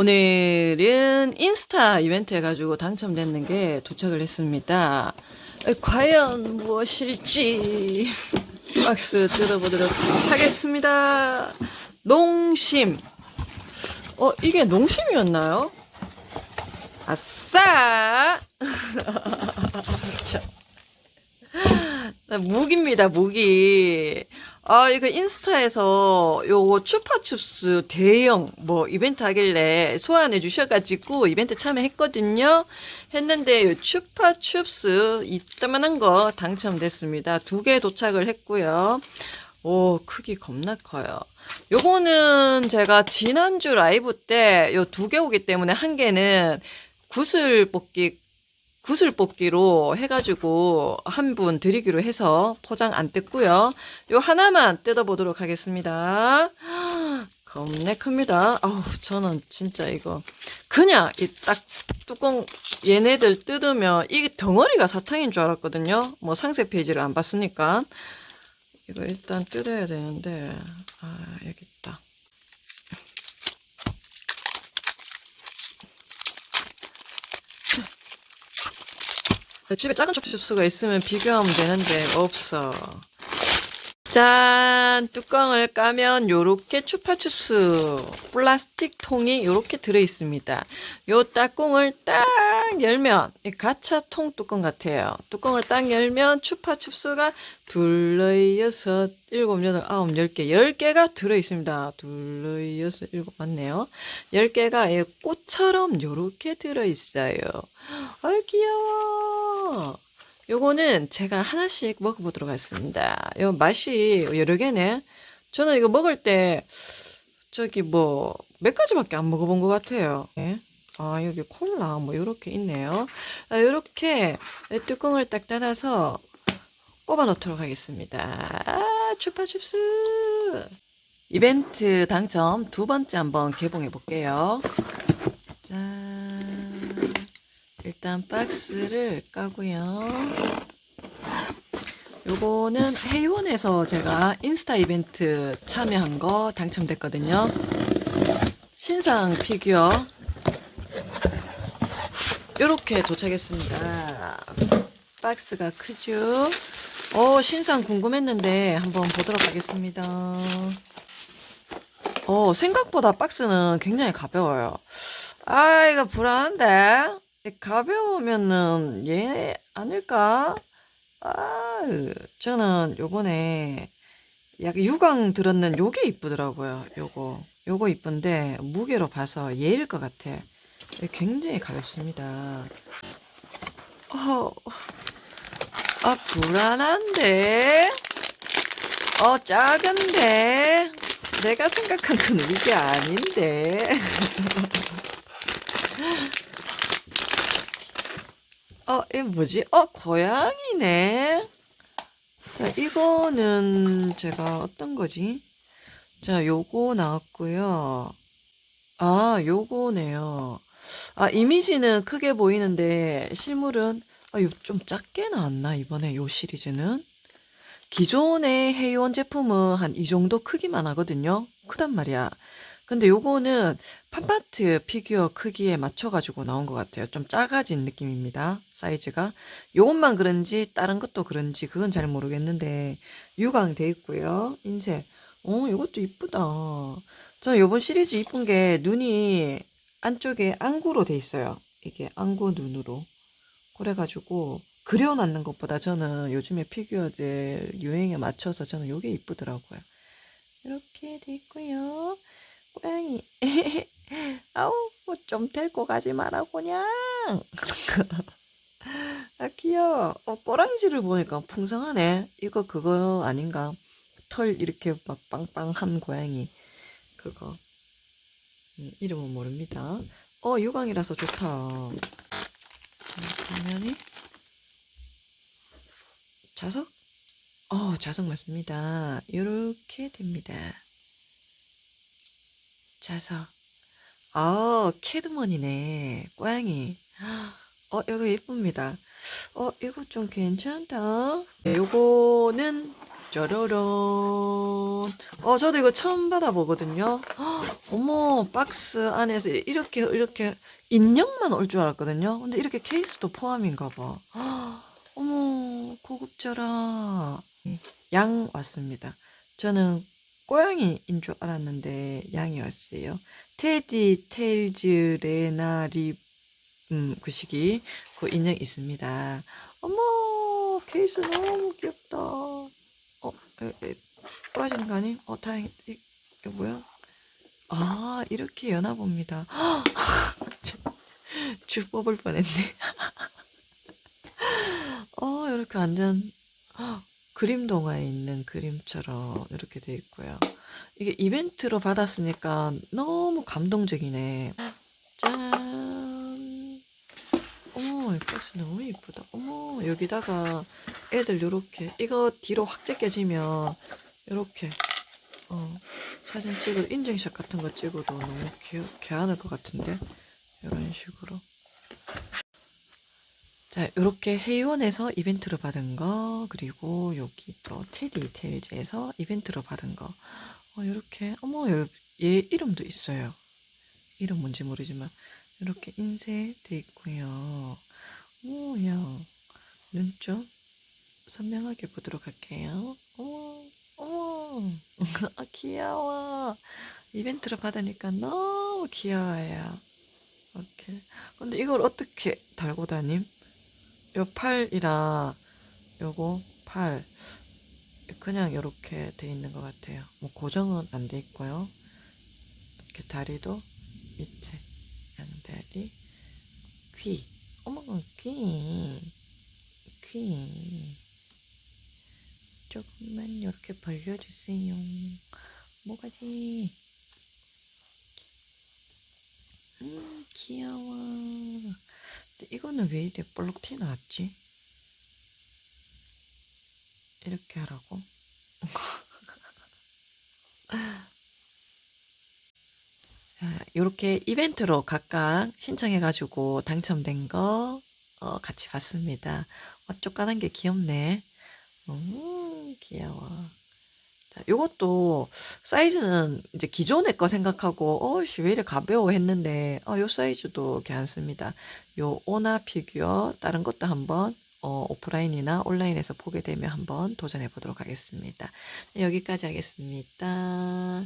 오늘은 인스타 이벤트 해가지고 당첨됐는 게 도착을 했습니다. 에, 과연 무엇일지 박스 뜯어보도록 하겠습니다. 농심. 어, 이게 농심이었나요? 아싸! 자, 무기입니다, 무기. 아, 이거 인스타에서 요거 추파춥스 대형 뭐 이벤트 하길래 소환해 주셔가지고 이벤트 참여했거든요. 했는데 요 추파춥스 이따만한 거 당첨됐습니다. 두 개 도착을 했고요. 오, 크기 겁나 커요. 요거는 제가 지난주 라이브 때 요 두 개 오기 때문에 한 개는 구슬 뽑기 구슬 뽑기로 해가지고 한 분 드리기로 해서 포장 안 뜯고요. 요 하나만 뜯어보도록 하겠습니다. 겁내 큽니다. 아우, 저는 진짜 이거 그냥 이 딱 뚜껑 얘네들 뜯으면 이게 덩어리가 사탕인 줄 알았거든요. 뭐 상세 페이지를 안 봤으니까. 이거 일단 뜯어야 되는데, 아, 여기 있다. 집에 작은 접시수가 있으면 비교하면 되는데 없어. 짠! 뚜껑을 까면 요렇게 추파춥스 플라스틱 통이 요렇게 들어있습니다. 요 따꿍을 딱 열면 이 가차 통 뚜껑 같아요. 뚜껑을 딱 열면 추파춥스가 둘, 넷, 여섯, 일곱, 여덟, 아홉, 열 개, 열 개가 들어 있습니다. 둘, 넷, 여섯, 일곱 맞네요. 열 개가 이 꽃처럼 요렇게 들어 있어요. 아이 귀여워. 요거는 제가 하나씩 먹어보도록 하겠습니다. 요 맛이 여러 개네. 저는 이거 먹을 때 저기 뭐 몇 가지밖에 안 먹어본 것 같아요. 예? 아 여기 콜라 뭐 요렇게 있네요. 아, 요렇게 뚜껑을 딱 닫아서 꼽아 놓도록 하겠습니다. 아 추파춥스 이벤트 당첨 두 번째 한번 개봉해 볼게요. 짠 일단 박스를 까고요. 요거는 회원에서 제가 인스타 이벤트 참여한 거 당첨됐거든요. 신상 피규어 요렇게 도착했습니다. 박스가 크죠? 어, 신상 궁금했는데 한번 보도록 하겠습니다. 어, 생각보다 박스는 굉장히 가벼워요. 아, 이거 불안한데? 가벼우면은 얘 아닐까? 아, 저는 요번에 약간 유광 들었는 요게 이쁘더라고요. 요거. 요거 이쁜데 무게로 봐서 얘일 것 같아. 굉장히 가볍습니다. 어, 아, 불안한데? 어, 작은데? 내가 생각한 건 이게 아닌데? 어, 이 뭐지? 어, 고양이네. 자, 이거는 제가 어떤 거지? 자, 요거 나왔고요. 아, 요거네요. 아, 이미지는 크게 보이는데 실물은 아, 요좀 작게 나왔나 이번에 요 시리즈는? 기존의 헤이원 제품은 한 이 정도 크기만 하거든요. 크단 말이야. 근데 요거는 팜마트 피규어 크기에 맞춰가지고 나온 것 같아요. 좀 작아진 느낌입니다. 사이즈가. 요것만 그런지 다른 것도 그런지 그건 잘 모르겠는데 유광돼 있고요. 인쇄. 어, 이것도 이쁘다. 저는 요번 시리즈 이쁜 게 눈이 안쪽에 안구로 돼 있어요. 이게 안구 눈으로. 그래가지고 그려놨는 것보다 저는 요즘에 피규어들 유행에 맞춰서 저는 요게 이쁘더라고요. 이렇게 돼 있고요. 고양이. 아우, 뭐좀 데리고 가지 마라, 그냥. 아, 귀여워. 어, 꼬랑지를 보니까 풍성하네. 이거 그거 아닌가? 털 이렇게 막 빵빵한 고양이. 그거. 음, 이름은 모릅니다. 어, 유광이라서 좋다. 그러면이 자석? 어, 자석 맞습니다. 이렇게 됩니다. 자석. 아, 캐드먼이네. 고양이. 어, 이거 예쁩니다. 어, 이거 좀 괜찮다. 네, 요거는 짜라란. 어, 저도 이거 처음 받아보거든요. 헉, 어머, 박스 안에서 이렇게, 이렇게 인형만 올 줄 알았거든요. 근데 이렇게 케이스도 포함인가 봐. 헉, 어머, 고급져라. 양 왔습니다. 저는 고양이인 줄 알았는데 양이 왔어요. 테디 테일즈 레나 리 음, 그 시기 그 인형 있습니다. 어머 케이스 너무 귀엽다. 부러지는 거 아니? 어, 다행히 이- 이게 뭐야? 아 이렇게 여나 봅니다. 줄 뽑을 뻔했네. 어 이렇게 완전 헉, 그림 동화에 있는 그림처럼 이렇게 돼 있고요. 이게 이벤트로 받았으니까 너무 감동적이네. 짠. 어머, 이 박스 너무 이쁘다. 어머, 여기다가 애들 요렇게, 이거 뒤로 확 제껴지면, 요렇게, 어, 사진 찍어, 인증샷 같은 거 찍어도 너무 귀, 귀한할 것 같은데? 이런 식으로. 자, 요렇게 회의원에서 이벤트로 받은 거, 그리고 여기 또 테디 테일즈에서 이벤트로 받은 거. 어, 요렇게, 어머, 요- 얘 이름도 있어요. 이름 뭔지 모르지만, 이렇게 인쇄돼 있고요. 오, 야, 눈 좀 선명하게 보도록 할게요. 어머, 어머, 아, 귀여워. 이벤트로 받으니까 너무 귀여워요. 이렇게. 근데 이걸 어떻게 달고 다님? 요 팔이랑 요거 팔 그냥 이렇게 돼 있는 것 같아요. 뭐 고정은 안 돼 있고요. 이렇게 다리도 밑에 귀 어머 귀 귀. 조금만 이렇게 벌려주세요. 뭐가지? 음 귀여워. 근데 이거는 왜 이래 볼록 티 나왔지? 이렇게 하라고? 이렇게 이벤트로 각각 신청해가지고 당첨된 거 어, 같이 봤습니다. 어, 쪼까난 게 귀엽네. 음, 귀여워. 자, 요것도 사이즈는 이제 기존의 거 생각하고 어씨 왜 이래 가벼워 했는데 어, 요 사이즈도 괜찮습니다. 요 오나 피규어 다른 것도 한번 어, 오프라인이나 온라인에서 보게 되면 한번 도전해 보도록 하겠습니다. 네, 여기까지 하겠습니다.